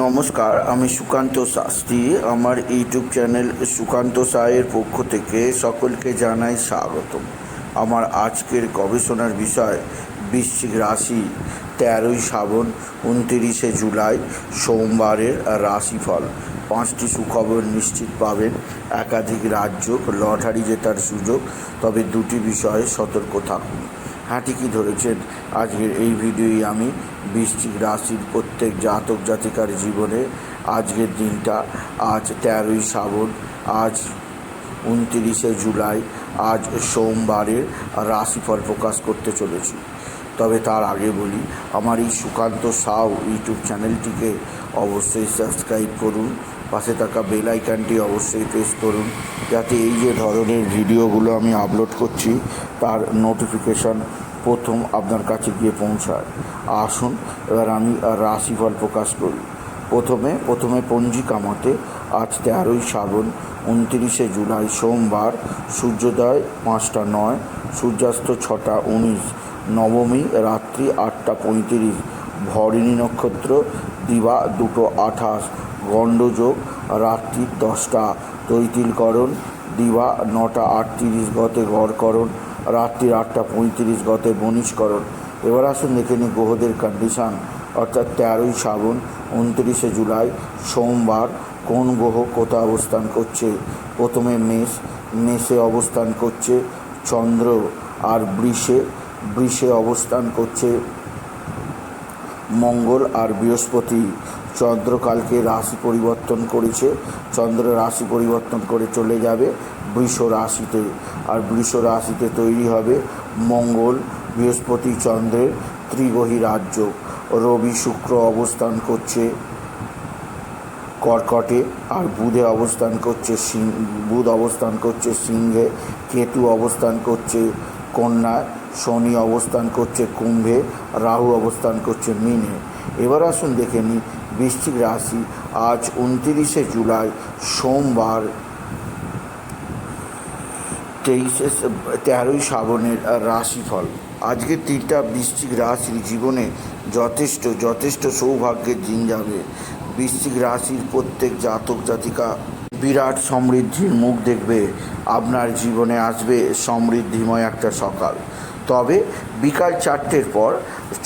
নমস্কার, আমি সুকান্ত শাস্ত্রী। আমার ইউটিউব চ্যানেল সুকান্ত সায়ের পক্ষ থেকে সকলকে জানাই স্বাগতম। আমার আজকের গবেষণার বিষয়, বৃশ্চিক রাশি, তেরোই শ্রাবণ, উনতিরিশে জুলাই, সোমবারের রাশিফল। পাঁচটি সুখবর নিশ্চিত পাবেন। একাধিক রাজ্য লটারি জেতার সুযোগ, তবে দুটি বিষয়ে সতর্ক থাকুন। হ্যাঁ ঠিকই ধরেছেন। আজকের এই ভিডিওই আমি বৃশ্চিক রাশির প্রত্যেক জাতক জাতিকার জীবনে আজকের দিনটা, আজ তেরোই শ্রাবণ, আজ উনতিরিশে জুলাই, আজ সোমবারের রাশিফল প্রকাশ করতে চলেছি। তবে তার আগে বলি, আমার এই সুকান্ত সাউ ইউটিউব চ্যানেলটিকে অবশ্যই সাবস্ক্রাইব করুন। পাশে থাকা বেল আইকনটি অবশ্যই প্রেস করুন, যাতে এই যে ধরনের ভিডিওগুলো আমি আপলোড করছি, তার নোটিফিকেশন প্রথম আপনার কাছে গিয়ে পৌঁছায়। আসুন, এবার আমি রাশিফল প্রকাশ করি। প্রথমে প্রথমে পঞ্জিকা মতে আজ তেরোই শ্রাবণ, উনতিরিশে জুলাই সোমবার, সূর্যোদয় পাঁচটা নয়, সূর্যাস্ত ছটা উনিশ, নবমী রাত্রি আটটা পঁয়ত্রিশ, ভরিণী নক্ষত্র দিবা দুটো আঠাশ গণ্ডযোগ রাত্রি দশটা, তৈতিলকরণ, দিবা নটা আটত্রিশ গতে গড়করণ রাত্রি আটটা পঁয়ত্রিশ গতে বনিষ্করণ এবার আসুন দেখে নিই গ্রহদের কন্ডিশান অর্থাৎ তেরোই শ্রাবণ, উনত্রিশে জুলাই, সোমবার, কোন গ্রহ কোথায় অবস্থান করছে? প্রথমে মেষ, মেষে অবস্থান করছে চন্দ্র, আর বৃষে বৃষে অবস্থান করছে মঙ্গল আর বৃহস্পতি। চন্দ্রকালকে রাশি পরিবর্তন করেছে। চন্দ্র রাশি পরিবর্তন করে চলে যাবে বৃষ রাশিতে। আর বৃষ রাশিতে তৈরি হবে মঙ্গল, বৃহস্পতি চন্দ্রের ত্রিগ্রহী রাজ্য। রবি শুক্র অবস্থান করছে কর্কটে, আর বুধে অবস্থান করছে সিং, বুধ অবস্থান করছে সিংহে, কেতু অবস্থান করছে কন্যায় শনি অবস্থান করছে কুম্ভে, রাহু অবস্থান করছে মিনে। এবার আসুন দেখে নিই বৃশ্চিক রাশি আজ উনতিরিশে জুলাই সোমবার, তেইশে তেরোই শ্রাবণের রাশিফল। আজকের তিনটা বৃশ্চিক রাশির জীবনে যথেষ্ট যথেষ্ট সৌভাগ্যের দিন যাবে। বৃশ্চিক রাশির প্রত্যেক জাতক জাতিকা বিরাট সমৃদ্ধির মুখ দেখবে, আপনার জীবনে আসবে সমৃদ্ধিময় একটা সকাল। তবে বিকাল চারটের পর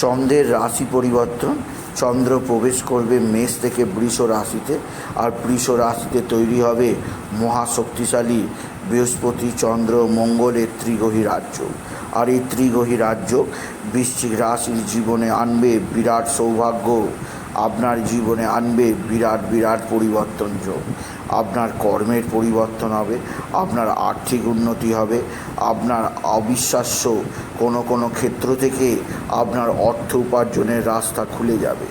চন্দ্রের রাশি পরিবর্তন চন্দ্র প্রবেশ করবে মেষ থেকে বৃষ রাশিতে। আর বৃষ রাশিতে তৈরি হবে মহাশক্তিশালী বৃহস্পতি, চন্দ্র, মঙ্গলের ত্রিগহী রাজ্য। আর এই ত্রিগহী রাজ্য বৃশ্চিক রাশির জীবনে আনবে বিরাট সৌভাগ্য। আপনার জীবনে আনবে বিরাট বিরাট পরিবর্তন যোগ। আপনার কর্মের পরিবর্তন হবে, আপনার আর্থিক উন্নতি হবে, আপনার অবিশ্বাস্য কোনো কোনো ক্ষেত্র থেকে আপনার অর্থ উপার্জনের রাস্তা খুলে যাবে।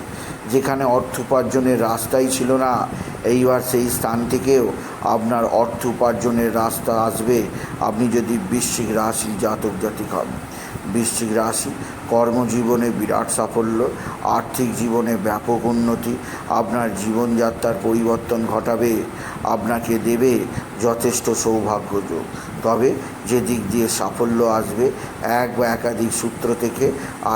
যেখানে অর্থ উপার্জনের রাস্তাই ছিল না, এইবার সেই স্থান থেকেও আপনার অর্থ উপার্জনের রাস্তা আসবে। আপনি যদি বৃশ্চিক রাশি জাতক জাতিক হন, বৃশ্চিক রাশি কর্মজীবনে বিরাট সাফল্য, আর্থিক জীবনে ব্যাপক উন্নতি, আপনার জীবনযাত্রার পরিবর্তন ঘটাবে, আপনাকে দেবে যথেষ্ট সৌভাগ্যযোগ তবে যে দিক দিয়ে সাফল্য আসবে, এক বা একাধিক সূত্র থেকে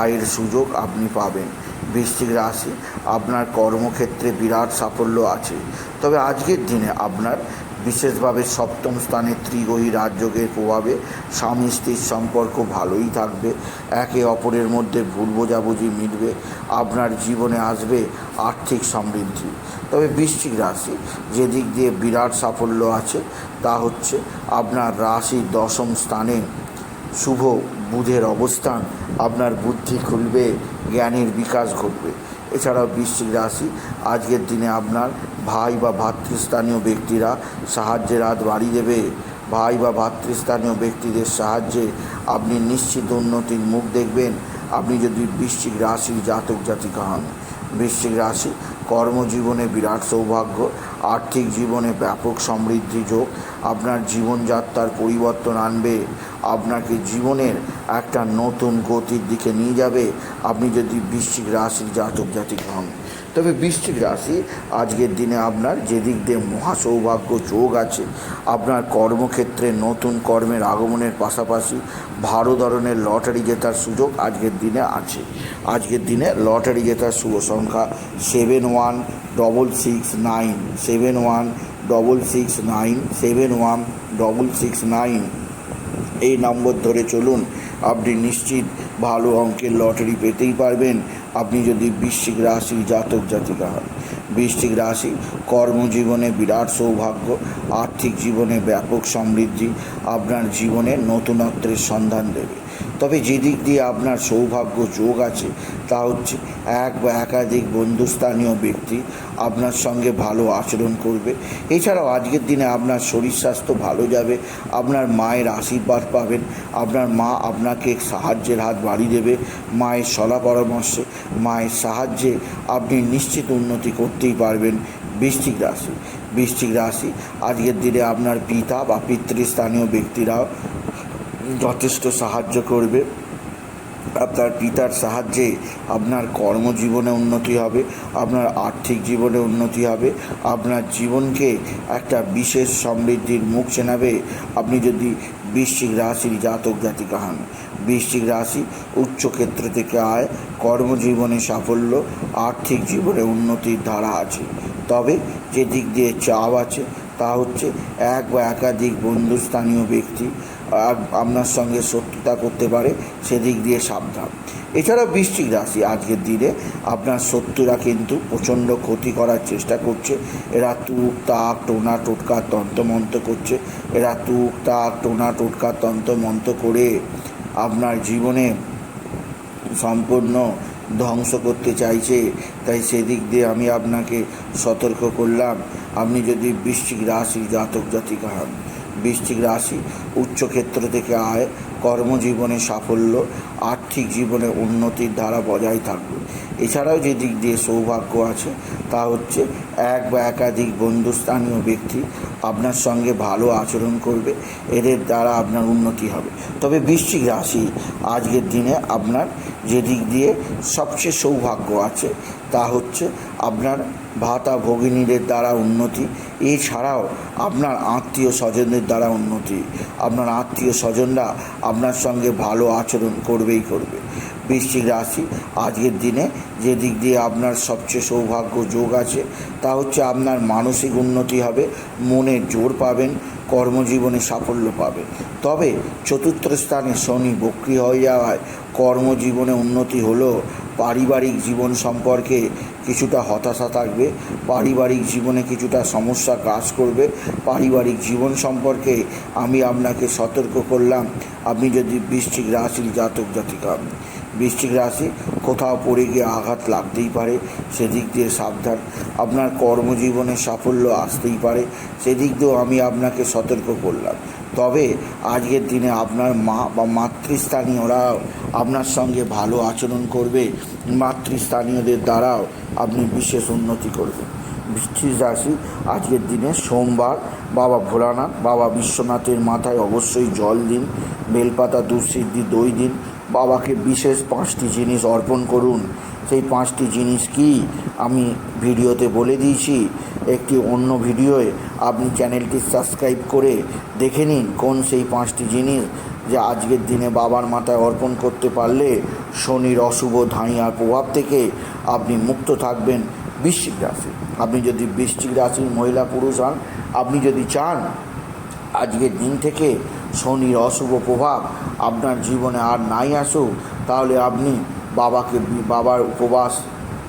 আয়ের সুযোগ আপনি পাবেন। বৃশ্চিক রাশি, আপনার কর্মক্ষেত্রে বিরাট সাফল্য আছে। তবে আজকের দিনে আপনার বিশেষভাবে সপ্তম স্থানে ত্রিগ্রহী রাজযোগের প্রভাবে স্বামী স্ত্রীর সম্পর্ক ভালোই থাকবে। একে অপরের মধ্যে ভুল বোঝাবুঝি মিটবে। আপনার জীবনে আসবে আর্থিক সমৃদ্ধি। তবে বৃশ্চিক রাশি, যে দিক দিয়ে বিরাট সাফল্য আছে, তা হচ্ছে আপনার রাশির দশম স্থানে শুভ বুধের অবস্থান। আপনার বুদ্ধি খুলবে, জ্ঞানের বিকাশ ঘটবে। এছাড়াও বৃশ্চিক রাশি, আজকের দিনে আপনার ভাই বা ভাতৃস্থানীয় ব্যক্তিরা সাহায্যের হাত বাড়িয়ে দেবে। ভাই বা ভাতৃস্থানীয় ব্যক্তিদের সাহায্যে আপনি নিশ্চিত উন্নতির মুখ দেখবেন। আপনি যদি বৃশ্চিক রাশির জাতক জাতিকা হন, বৃশ্চিক রাশি কর্মজীবনে বিরাট সৌভাগ্য, আর্থিক জীবনে ব্যাপক সমৃদ্ধি যোগ, আপনার জীবনযাত্রার পরিবর্তন আনবে, আপনাকে জীবনের একটা নতুন গতির দিকে নিয়ে যাবে, আপনি যদি বৃশ্চিক রাশির জাতক জাতিক হন। তবে বৃশ্চিক রাশি আজকের দিনে আপনার যেদিক দিয়ে মহা সৌভাগ্য যোগ আছে, আপনার কর্মক্ষেত্রে নতুন কর্মের আগমনের পাশাপাশি ভালো ধরনের লটারি জেতার সুযোগ আজকের দিনে আছে। আজকের দিনে লটারি জেতার শুভ সংখ্যা seven one double six nine seven one double six nine seven one double six nine এই নম্বর ধরে চলুন, আপনি নিশ্চিত ভালো অঙ্কের লটারি পেতেই পারবেন। আপনি যদি বৃশ্চিক রাশি জাতক জাতিকা হন, বৃশ্চিক রাশি কর্মজীবনে বিরাট সৌভাগ্য, আর্থিক জীবনে ব্যাপক সমৃদ্ধি, আপনার জীবনে নতুনত্বের সন্ধান দেবে। তবে যেদিক দিয়ে আপনার সৌভাগ্য যোগ আছে, তা হচ্ছে এক বা একাধিক বন্ধুস্থানীয় ব্যক্তি আপনার সঙ্গে ভালো আচরণ করবে। এছাড়াও আজকের দিনে আপনার শরীর স্বাস্থ্য ভালো যাবে, আপনার মায়ের আশীর্বাদ পাবেন, আপনার মা আপনাকে সাহায্যের হাত বাড়িয়ে দেবে, মায়ের সলা পরামর্শে, মায়ের সাহায্যে আপনি নিশ্চিত উন্নতি করতেই পারবেন বৃশ্চিক রাশি। বৃশ্চিক রাশি, আজকের দিনে আপনার পিতা বা পিতৃস্থানীয় ব্যক্তিরাও যথেষ্ট সাহায্য করবে। আপনার পিতার সাহায্যে আপনার কর্মজীবনে উন্নতি হবে, আপনার আর্থিক জীবনে উন্নতি হবে, আপনার জীবনকে একটা বিশেষ সমৃদ্ধির মুখ চেনাবে। আপনি যদি বৃশ্চিক রাশির জাতক, জাতিকা হন, বৃশ্চিক রাশি উচ্চক্ষেত্র থেকে আয়, কর্মজীবনে সাফল্য, আর্থিক জীবনে উন্নতির ধারা আছে। তবে যে দিক দিয়ে চাপ আছে, তা হচ্ছে এক বা একাধিক বন্ধুস্থানীয় ব্যক্তি আপনার সঙ্গে শত্রুতা করতে পারে, সেদিক দিয়ে সাবধান। এছাড়াও বৃশ্চিক রাশি আজকের দিনে আপনার শত্রুরা কিন্তু প্রচণ্ড ক্ষতি করার চেষ্টা করছে। এরা তুক, তাক, টোনা, টোটকা তন্ত্রমন্ত্র করছে। এরা তুক, তাক, টোনা, টোটকা তন্ত্রমন্ত্র করে আপনার জীবনে সম্পূর্ণ ধ্বংস করতে চাইছে। তাই সেদিক দিয়ে আমি আপনাকে সতর্ক করলাম। আপনি যদি বৃশ্চিক রাশি জাতক জাতিকা হন বৃশ্চিক রাশি উচ্চক্ষেত্র থেকে আয়, কর্মজীবনে সাফল্য, আর্থিক জীবনে উন্নতির ধারা বজায় থাকবে। এছাড়াও যে দিক দিয়ে সৌভাগ্য আছে তা হচ্ছে এক বা একাধিক বন্ধু স্থানীয় ব্যক্তি আপনার সঙ্গে ভালো আচরণ করবে, এদের দ্বারা আপনার উন্নতি হবে। তবে বৃশ্চিক রাশি আজকের দিনে আপনার যে দিক দিয়ে সবচেয়ে সৌভাগ্য আছে, তা হচ্ছে আপনার ভাতা ভগিনীদের দ্বারা উন্নতি, এছাড়াও আপনার আত্মীয় স্বজনদের দ্বারা উন্নতি। আপনার আত্মীয় স্বজনরা আপনার সঙ্গে ভালো আচরণ করবেই করবে। বৃশ্চিক রাশি, আজকের দিনে যে দিক দিয়ে আপনার সবচেয়ে সৌভাগ্য যোগ আছে, তা হচ্ছে আপনার মানসিক উন্নতি হবে, মনে জোর পাবেন, কর্মজীবনে সাফল্য পাবে তবে চতুর্থ স্থানে শনি বক্রি হয়ে যাওয়ায় কর্মজীবনে উন্নতি হলেও পারিবারিক জীবন সম্পর্কে কিছুটা হতাশা থাকবে, পারিবারিক জীবনে কিছুটা সমস্যা কাজ করবে। পারিবারিক জীবন সম্পর্কে আমি আপনাকে সতর্ক করলাম। আপনি যদি বৃশ্চিক রাশির জাতক জাতিকা। বৃশ্চিক রাশি কোথাও পড়ে গিয়ে আঘাত লাগতেই পারে, সেদিক দিয়ে সাবধান। আপনার কর্মজীবনে সাফল্য আসতেই পারে, সেদিক দিয়েও আমি আপনাকে সতর্ক করলাম। তবে আজকের দিনে আপনার মা বা মাতৃস্থানীয়রাও আপনার সঙ্গে ভালো আচরণ করবে। মাতৃস্থানীয়দের দ্বারাও আপনি বিশেষ উন্নতি করবেন। বৃশ্চিক রাশি আজকের দিনে সোমবার, বাবা ভোলানাথ, বাবা বিশ্বনাথের মাথায় অবশ্যই জল দিন, বেলপাতা দুঃসিদ্ধি দই দিন। বাবাকে বিশেষ পাঁচটি জিনিস অর্পণ করুন। সেই পাঁচটি জিনিস কি? আমি ভিডিওতে বলে দিয়েছি। একটি অন্য ভিডিওয়ে আপনি চ্যানেলটি সাবস্ক্রাইব করে দেখে নিন কোন সেই পাঁচটি জিনিস যে আজকের দিনে বাবার মাথায় অর্পণ করতে পারলে শনির অশুভ ধাঁইয়ার প্রভাব থেকে আপনি মুক্ত থাকবেন বৃশ্চিক রাশি। আপনি যদি বৃশ্চিক রাশির মহিলা পুরুষ হন, আপনি যদি চান আজকের দিন থেকে শনির অশুভ প্রভাব আপনার জীবনে আর নাই আসুক, তাহলে আপনি বাবাকে, বাবার উপবাস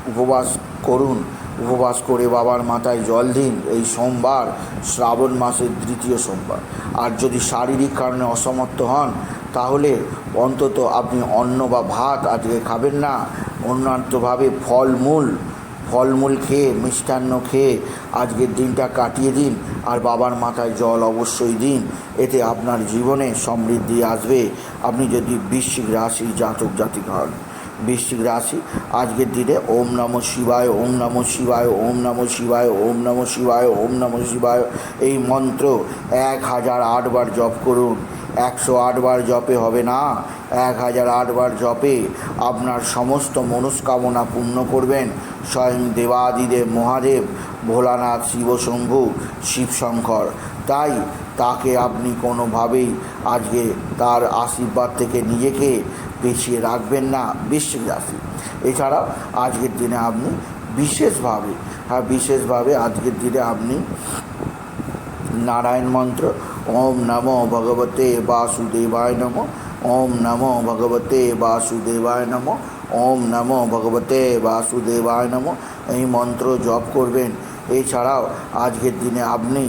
উপবাস করুন। উপবাস করে বাবার মাথায় জল দিন, এই সোমবার শ্রাবণ মাসের দ্বিতীয় সোমবার। আর যদি শারীরিক কারণে অসমর্থ হন, তাহলে অন্তত আপনি অন্ন বা ভাত আজকে খাবেন না। অন্যান্যভাবে ফলমূল ফলমূল খেয়ে, মিষ্টান্ন খেয়ে আজকের দিনটা কাটিয়ে দিন আর বাবার মাথায় জল অবশ্যই দিন। এতে আপনার জীবনে সমৃদ্ধি আসবে। আপনি যদি বৃশ্চিক রাশি জাতক জাতিকা হন। বৃশ্চিক রাশি। আজকের দিনে ওম নম শিবায়, ওম নম শিবায়, ওম নম শিবায়, ওম নম শিবায়, ওম নম শিবায়। এই মন্ত্র এক হাজার আটবার জপ করুন। একশো আটবার জপে হবে না? এক হাজার আটবার জপে আপনার সমস্ত মনস্কামনা পূর্ণ করবেন। স্বয়ং দেবাদিদেব মহাদেব, ভোলানাথ শিবশম্ভু, শিবশঙ্কর। তাই তাকে আপনি কোনোভাবেই আজকে তার আশীর্বাদ থেকে নিজেকে পেছিয়ে রাখবেন না, বৃশ্চিক রাশি। এছাড়াও আজকের দিনে আপনি বিশেষভাবে হ্যাঁ বিশেষভাবে আজকের দিনে আপনি নারায়ণ মন্ত্র, ওম নমো ভগবতে বাসুদেবায় নম, ওম নমো ভগবতে বাসুদেবায় নম, ওম নমো ভগবতে বাসুদেবায় নম, এই মন্ত্র জপ করবেন। এছাড়াও আজকের দিনে আপনি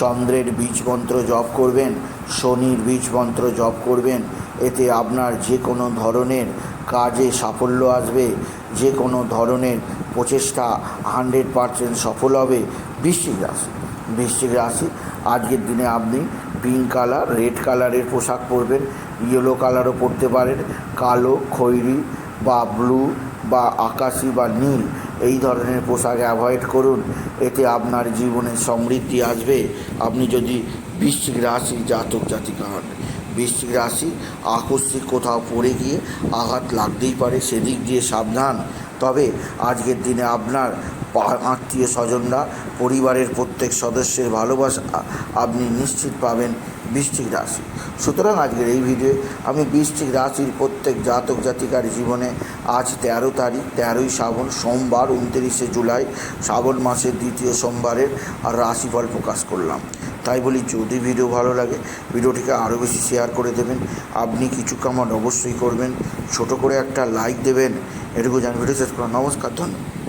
চন্দ্রের বীজ মন্ত্র জপ করবেন। শনির বীজ মন্ত্র জপ করবেন। এতে আপনার যে কোনো ধরনের কাজে সাফল্য আসবে। যে কোনো ধরনের প্রচেষ্টা হান্ড্রেড পারসেন্ট সফল হবে বৃশ্চিক রাশি। বৃশ্চিক রাশি, আজকের দিনে আপনি পিঙ্ক কালার, রেড কালারের পোশাক পরবেন। ইয়েলো কালারও পরতে পারেন। কালো খয়েরি বা ব্লু বা আকাশি বা নীল এই ধরনের পোশাক অ্যাভয়েড করুন। এতে আপনার জীবনে সমৃদ্ধি আসবে। আপনি যদি বৃশ্চিক রাশি জাতক জাতিকা হন, বৃশ্চিক রাশি আকস্মিক কোথাও পড়ে গিয়ে আঘাত লাগতেই পারে, সেদিক দিয়ে সাবধান। তবে আজকের দিনে আপনার আত্মীয় স্বজনরা, পরিবারের প্রত্যেক সদস্যের ভালোবাসা আপনি নিশ্চিত পাবেন। বৃশ্চিক রাশি। সুতরাং আজকের এই ভিডিওয়ে আমি বৃশ্চিক রাশির প্রত্যেক জাতক জাতিকার জীবনে আজ তেরো তারিখ, তেরোই শ্রাবণ, সোমবার উনত্রিশে জুলাই, শ্রাবণ মাসের দ্বিতীয় সোমবারের আর রাশিফল প্রকাশ করলাম। তাই বলি, যদি ভিডিও ভালো লাগে ভিডিওটিকে আরও বেশি শেয়ার করে দেবেন। আপনি কিছু কামান অবশ্যই করবেন। ছোট করে একটা লাইক দেবেন। এটুকু জানি ভিডিও শেষ করা নমস্কার, ধন্যবাদ।